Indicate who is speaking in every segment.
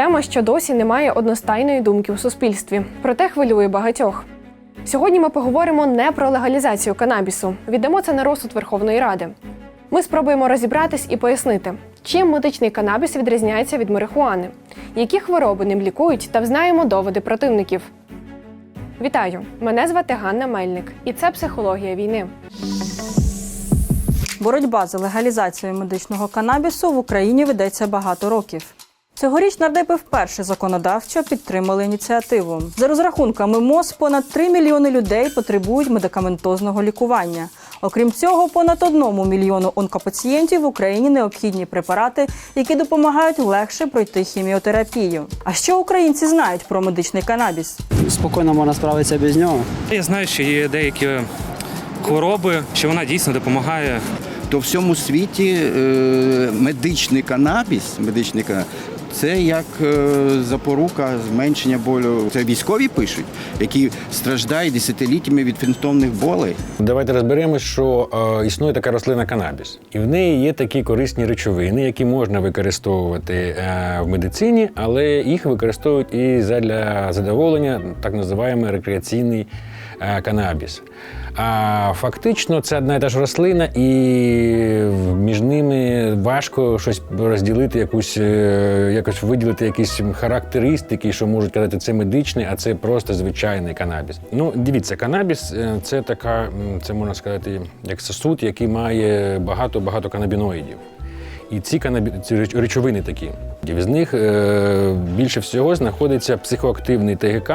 Speaker 1: Тема, що досі не має одностайної думки у суспільстві, проте хвилює багатьох. Сьогодні ми поговоримо не про легалізацію канабісу, віддамо це на розсуд Верховної Ради. Ми спробуємо розібратись і пояснити, чим медичний канабіс відрізняється від марихуани, які хвороби ним лікують, та взнаємо доводи противників. Вітаю! Мене звати Ганна Мельник, і це психологія війни.
Speaker 2: Боротьба за легалізацією медичного канабісу в Україні ведеться багато років. Цьогоріч нардепи вперше законодавчо підтримали ініціативу. За розрахунками МОЗ, понад 3 мільйони людей потребують медикаментозного лікування. Окрім цього, понад одному мільйону онкопацієнтів в Україні необхідні препарати, які допомагають легше пройти хіміотерапію. А що українці знають про медичний канабіс?
Speaker 3: Спокійно можна справитися без нього.
Speaker 4: Я знаю, що є деякі хвороби, що вона дійсно допомагає.
Speaker 5: то в всьому світі е, медичний канабіс, медичний канабіс це як е, запорука зменшення болю. Це військові пишуть, які страждають десятиліттями від фінтомних болей.
Speaker 6: Давайте розберемось, що е, існує така рослина канабіс, і в неї є такі корисні речовини, які можна використовувати е, в медицині, але їх використовують і для задоволення, так називаємо рекреаційний е, канабіс. А фактично це одна і та ж рослина, і між ними важко щось розділити, якусь е, якось виділити якісь характеристики, що можуть казати, це медичний, а це просто звичайний канабіс. Ну, дивіться, канабіс е, це така, це можна сказати, як сосуд, який має багато-багато канабіноїдів. І ці канабі... ці речовини такі. З них е, більше всього знаходиться психоактивний ТГК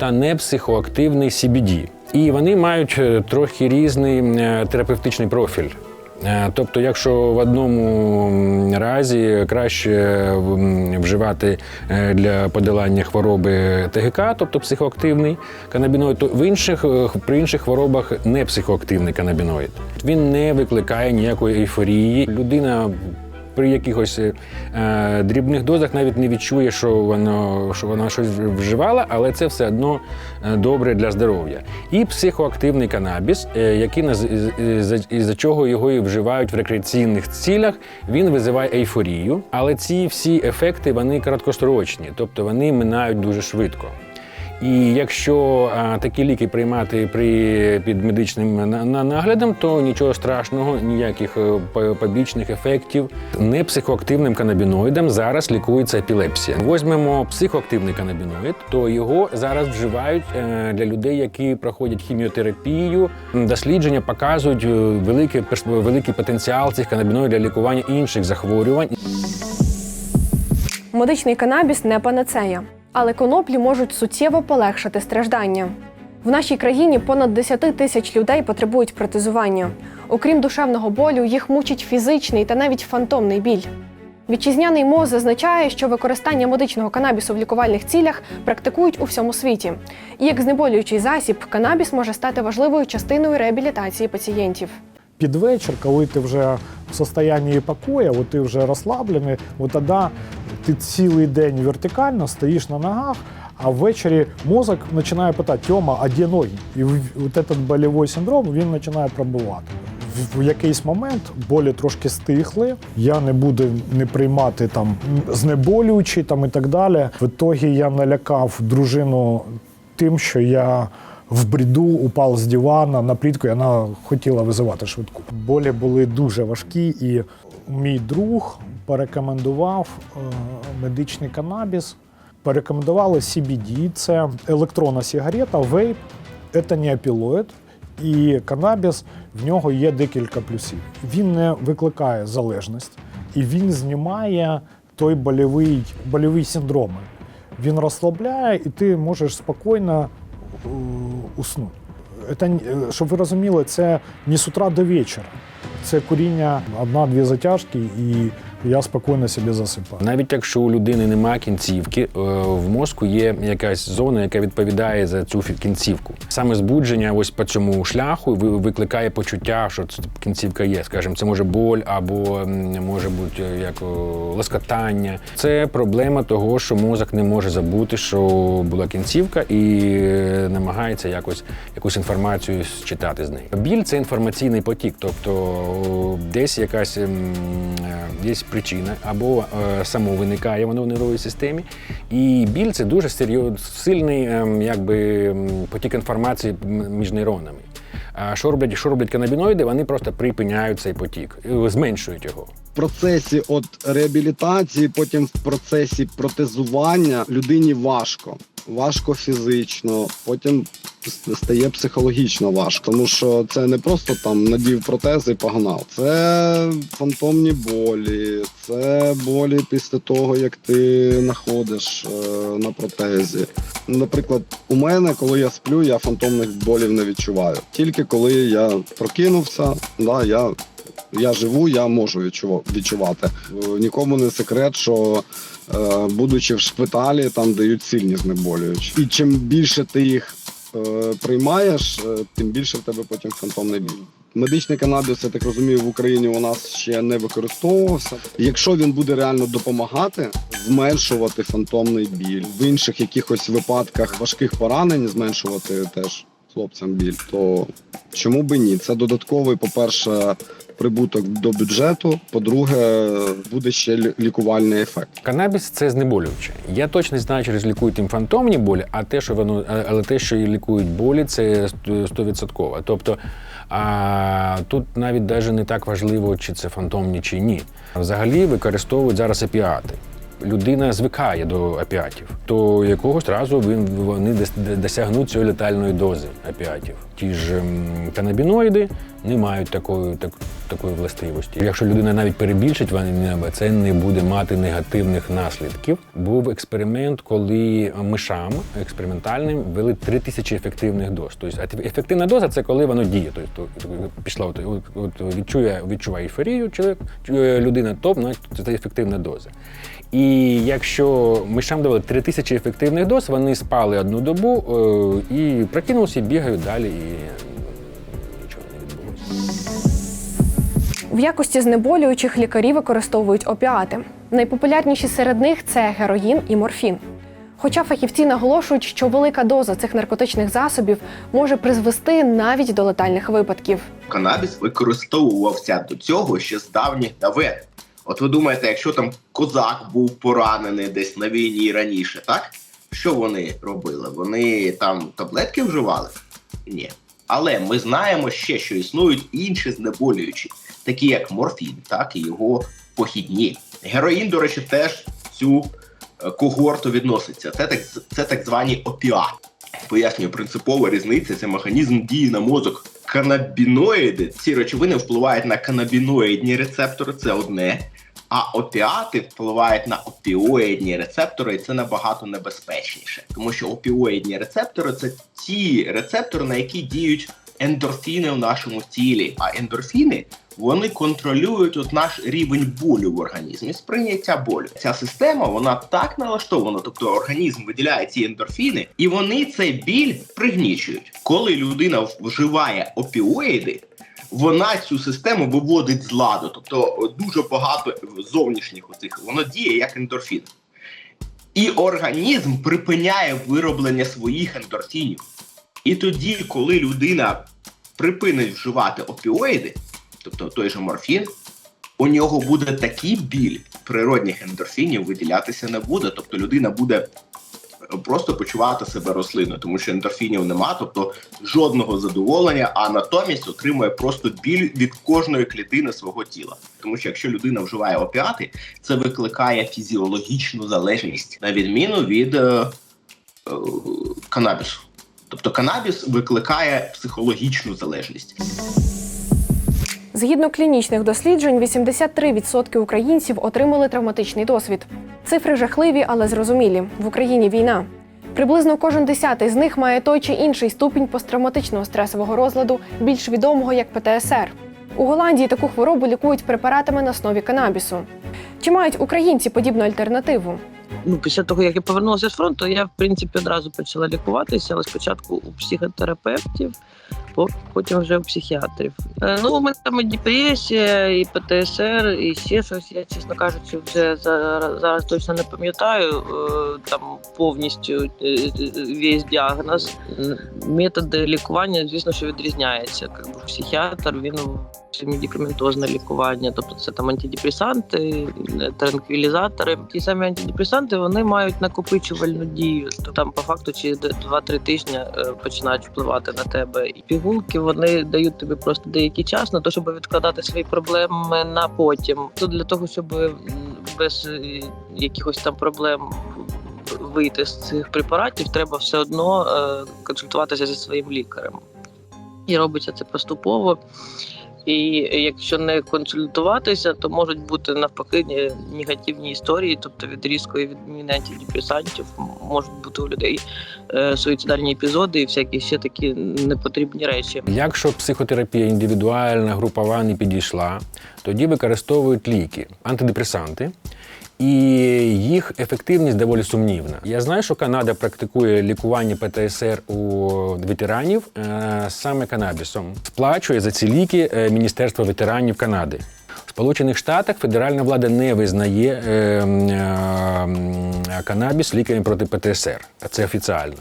Speaker 6: та непсихоактивний CBD. І вони мають е, трохи різний е, терапевтичний профіль. Е, Тобто, якщо в одному разі краще вживати е, для подолання хвороби ТГК, тобто психоактивний канабіноїд, то в інших е, при інших хворобах не психоактивний канабіноїд. Він не викликає ніякої ейфорії. Людина при якихось е, дрібних дозах навіть не відчує, що воно що вона щось вживала, але це все одно е, добре для здоров'я. І психоактивний канабіс, е, який наз- із- із- із-за чого його і вживають в рекреаційних цілях, він визиває ейфорію. Але ці всі ефекти вони короткострочні, тобто вони минають дуже швидко. І якщо такі ліки приймати при під медичним на- на- наглядом, то нічого страшного, ніяких е, побічних ефектів. Не психоактивним канабіноїдом зараз лікується епілепсія. Возьмемо психоактивний канабіноїд, то його зараз вживають е, для людей, які проходять хіміотерапію. Дослідження показують е, великий, великий потенціал цих канабіноїдів для лікування інших захворювань.
Speaker 1: Медичний канабіс не панацея, але коноплі можуть суттєво полегшити страждання. В нашій країні понад 10 тисяч людей потребують протезування. Окрім душевного болю, їх мучить фізичний та навіть фантомний біль. Вітчизняний МОЗ зазначає, що використання медичного канабісу в лікувальних цілях практикують у всьому світі. І як знеболюючий засіб, канабіс може стати важливою частиною реабілітації пацієнтів.
Speaker 7: Під вечір, коли ти вже в состоянні покою, от ти вже розслаблений, от тоді ти цілий день вертикально стоїш на ногах, а ввечері мозок починає питати, Тьома, а де ноги? І от этот болевой синдром він починає пробувати. В- В якийсь момент болі трошки стихли. Я не буду не приймати там знеболюючі там і так далі. В ітогі я налякав дружину тим, що я в бреду упав з дивана на плітку, і вона хотіла визивати швидку. Болі були дуже важкі, і мій друг порекомендував е, медичний канабіс. Порекомендували CBD, це електронна сигарета, вейп, це не опілоїд. І канабіс в нього є декілька плюсів. Він не викликає залежність, і він знімає той больовий, больові синдроми. Він розслабляє, і ти можеш спокійно уснути. Це, е, щоб ви розуміли, це не з утра до вечора. Це куріння одна-дві затяжки, і я спокійно собі засипаю.
Speaker 6: Навіть якщо у людини немає кінцівки, е, в мозку є якась зона, яка відповідає за цю кінцівку. Саме збудження ось по цьому шляху ви- викликає почуття, що кінцівка є. Скажімо, це може боль або може бути е, як о, лоскотання. Це проблема того, що мозок не може забути, що була кінцівка, і е, намагається якось якусь інформацію читати з неї. Біль це інформаційний потік, тобто десь якась е, є причина, або е, само виникає воно в нервовій системі. І біль це дуже серйоз, сильний ем, якби, потік інформації між нейронами. А що роблять, що роблять канабіноїди? Вони просто припиняють цей потік, е, зменшують його.
Speaker 8: В процесі от реабілітації, потім в процесі протезування людині важко. Важко фізично, потім стає психологічно важко, тому що це не просто там надів протези і погнав. Це фантомні болі, це болі після того, як ти знаходиш е, на протезі. Наприклад, у мене, коли я сплю, я фантомних болів не відчуваю. Тільки коли я прокинувся, да, я я живу, я можу відчува- відчувати. Е, Нікому не секрет, що будучи в шпиталі, там дають сильні знеболюючі. І чим більше ти їх е, приймаєш, е, тим більше в тебе потім фантомний біль. Медичний канабіс, я так розумію, в Україні у нас ще не використовувався. Якщо він буде реально допомагати зменшувати фантомний біль, в інших якихось випадках важких поранень зменшувати теж хлопцям біль, то чому би ні? Це додатковий, по-перше, прибуток до бюджету. По-друге, буде ще лікувальний ефект.
Speaker 6: Канабіс це знеболююче. Я точно знаю, чи лікують фантомні болі, а те, що воно, але те, що і лікують болі, це стовідсотково. Тобто а, тут навіть даже не так важливо, чи це фантомні, чи ні. Взагалі використовують зараз опіати. Людина звикає до опіатів, то якогось разу він- вони досягнуть цієї летальної дози опіатів. Ті ж канабіноїди не мають такої, так, такої властивості. Якщо людина навіть перебільшить, вони це не буде мати негативних наслідків. Був експеримент, коли мишам експериментальним ввели 3000 ефективних доз. Тобто ефективна доза це коли воно діє. Тобто пішла от, от, відчує, відчуває ейфорію людина, то це ефективна доза. І якщо мишам давали 3000 ефективних доз, вони спали одну добу е, і прокинулися, бігають далі, і нічого не відбулося.
Speaker 1: В якості знеболюючих лікарі використовують опіати. Найпопулярніші серед них це героїн і морфін. Хоча фахівці наголошують, що велика доза цих наркотичних засобів може призвести навіть до летальних випадків.
Speaker 9: канабіс використовувався до цього ще з давніх давен. От ви думаєте, якщо там козак був поранений десь на війні раніше, так? Що вони робили? Вони там таблетки вживали? Ні. Але ми знаємо ще, що існують інші знеболюючі, такі як морфін, так і його похідні. Героїн, до речі, теж цю е, когорту відноситься. Це так, це так звані опіати. Пояснюю, принципова різниця це механізм дії на мозок. Канабіноїди, ці речовини впливають на канабіноїдні рецептори, це одне. А опіати впливають на опіоїдні рецептори, і це набагато небезпечніше, тому що опіоїдні рецептори це ті рецептори, на які діють ендорфіни в нашому тілі. А ендорфіни вони контролюють от наш рівень болю в організмі, сприйняття болю. Ця система вона так налаштована, тобто організм виділяє ці ендорфіни, і вони цей біль пригнічують. Коли людина вживає опіоїди, вона цю систему виводить з ладу. Тобто дуже багато зовнішніх оцих воно діє як ендорфін. І організм припиняє вироблення своїх ендорфінів. І тоді, коли людина припинить вживати опіоїди, тобто той же морфін, у нього буде такий біль, природних ендорфінів виділятися не буде. Тобто людина буде просто почувати себе рослиною, тому що ендорфінів нема, тобто жодного задоволення, а натомість отримує просто біль від кожної клітини свого тіла. Тому що якщо людина вживає опіати, це викликає фізіологічну залежність на відміну від е, е, канабісу. Тобто канабіс викликає психологічну залежність.
Speaker 1: Згідно клінічних досліджень, 83% українців отримали травматичний досвід. Цифри жахливі, але зрозумілі. В Україні війна. Приблизно кожен десятий з них має той чи інший ступінь посттравматичного стресового розладу, більш відомого як ПТСР. У Голландії таку хворобу лікують препаратами на основі канабісу. Чи мають українці подібну альтернативу?
Speaker 10: ну, після того, як я повернулася з фронту, я в принципі одразу почала лікуватися, але спочатку у психотерапевтів, по- потім вже у психіатрів. Е, Ну, у мене там і депресія, і ПТСР, і ще щось. Я, чесно кажучи, вже зараз, зараз точно не пам'ятаю е, там повністю е, весь діагноз. Методи лікування, звісно, що відрізняються. Психіатр він медикаментозне лікування, тобто це там антидепресанти, е, транквілізатори. Ті самі антидепресанти вони мають накопичувальну дію. Тобто там по факту через 2-3 тижні е, починають впливати на тебе. І пігулки вони дають тобі просто деякий час на те, щоб відкладати свої проблеми на потім. То для того, щоб без е, якихось там проблем вийти з цих препаратів, треба все одно консультуватися зі своїм лікарем. І робиться це поступово. І якщо не консультуватися, то можуть бути навпаки ні- негативні історії, тобто від різкої відміни антидепресантів можуть бути у людей е, суїцидальні епізоди і всякі ще такі непотрібні речі.
Speaker 6: Якщо психотерапія індивідуальна, групова не підійшла, тоді використовують ліки, антидепресанти. І їх ефективність доволі сумнівна. Я знаю, що Канада практикує лікування ПТСР у ветеранів е, саме канабісом. Сплачує за ці ліки е, Міністерство ветеранів Канади. В Сполучених Штатах федеральна влада не визнає е, канабіс ліками проти ПТСР. Це офіціально.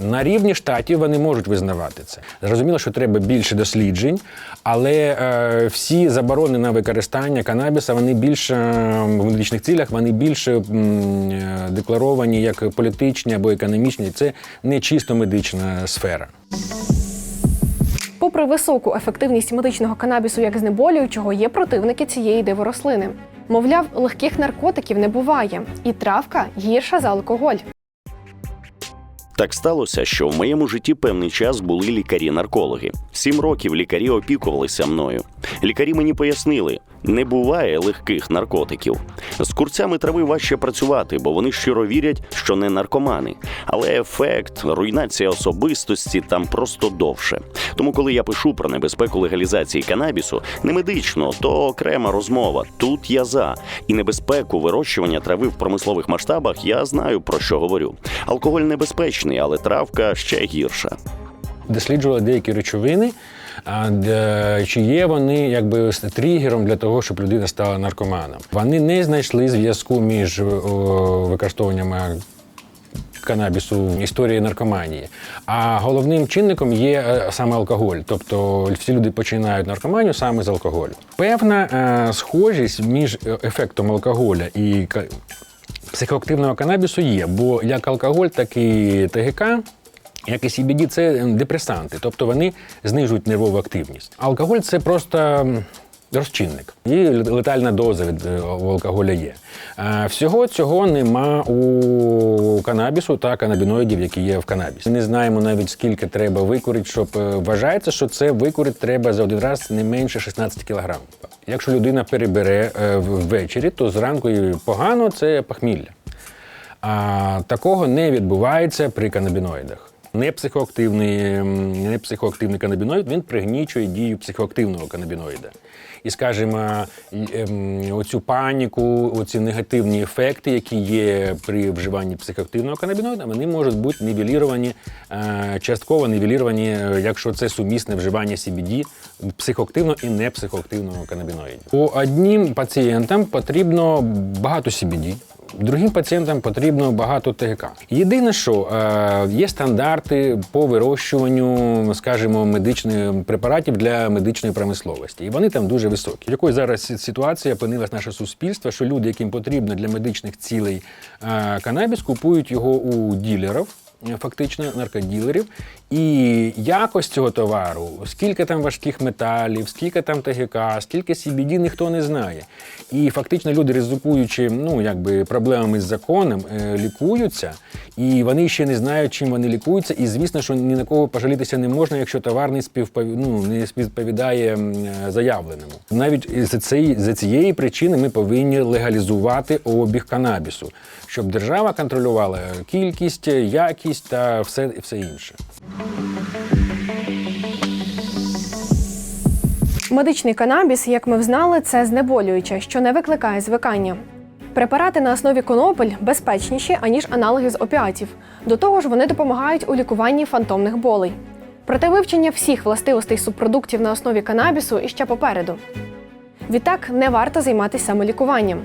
Speaker 6: На рівні штатів вони можуть визнавати це. Зрозуміло, що треба більше досліджень, але е, всі заборони на використання канабіса вони більше в медичних цілях, вони більше м, е, декларовані як політичні або економічні. Це не чисто медична сфера.
Speaker 1: Попри високу ефективність медичного канабісу як знеболюючого, є противники цієї диворослини. Мовляв, легких наркотиків не буває, і травка гірша за алкоголь.
Speaker 11: Так сталося, що в моєму житті певний час були лікарі-наркологи. Сім років лікарі опікувалися мною. Лікарі мені пояснили, не буває легких наркотиків. З курцями трави важче працювати, бо вони щиро вірять, що не наркомани. Але ефект, руйнація особистості там просто довше. Тому, коли я пишу про небезпеку легалізації канабісу, не медично, то окрема розмова. Тут я за. І небезпеку вирощування трави в промислових масштабах я знаю про що говорю. Алкоголь небезпечний, але травка ще гірша.
Speaker 6: досліджували деякі речовини, а, чи є вони якби тригером для того, щоб людина стала наркоманом. Вони не знайшли зв'язку між використовуванням е, канабісу історії наркоманії. А головним чинником є е, саме алкоголь. Тобто всі люди починають наркоманію саме з алкоголю. Певна е, схожість між ефектом алкоголя і психоактивного канабісу є, бо як алкоголь, так і ТГК як і CBD, це депресанти, тобто вони знижують нервову активність. Алкоголь це просто розчинник. І летальна доза від е, алкоголя є. Всього цього нема у канабісу та канабіноїдів, які є в канабісі. Не знаємо навіть скільки треба викурити, щоб е, вважається, що це викурити треба за один раз не менше 16 кг. Якщо людина перебере е, ввечері, то зранку їй погано це похмілля. А такого не відбувається при канабіноїдах. Не психоактивний, не психоактивний канабіноїд, він пригнічує дію психоактивного канабіноїда. І, скажімо, ем, оцю паніку, оці негативні ефекти, які є при вживанні психоактивного канабіноїда, вони можуть бути нівеліровані, е, частково нівеліровані, е, якщо це сумісне вживання CBD, психоактивного і непсихоактивного канабіноїдів. По одним пацієнтам потрібно багато CBD, Другим пацієнтам потрібно багато ТГК. Єдине, що е, є стандарти по вирощуванню, скажімо, медичних препаратів для медичної промисловості, і вони там дуже високі. В якої зараз ситуація опинилась наше суспільство, що люди, яким потрібно для медичних цілей е, канабіс, купують його у ділерів. Фактично наркоділерів, і якость цього товару, скільки там важких металів, скільки там ТГК, скільки CBD, ніхто не знає. І фактично люди, ризикуючи ну, якби, проблемами з законом, е, лікуються, і вони ще не знають, чим вони лікуються. І звісно, що ні на кого пожалітися не можна, якщо товар не, співпов... ну, не співповідає заявленому. Навіть за цієї, за цієї причини ми повинні легалізувати обіг канабісу, щоб держава контролювала кількість, якість та все, все інше.
Speaker 1: Медичний канабіс, як ми взнали, це знеболююче, що не викликає звикання. Препарати на основі конопель безпечніші, аніж аналоги з опіатів. До того ж, вони допомагають у лікуванні фантомних болей. Проте вивчення всіх властивостей субпродуктів на основі канабісу іще попереду. Відтак не варто займатися самолікуванням.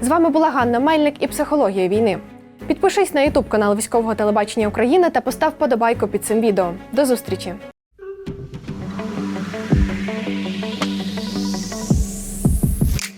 Speaker 1: З вами була Ганна Мельник і психологія війни. Підпишись на YouTube канал військового телебачення України та постав подобайку під цим відео. До зустрічі!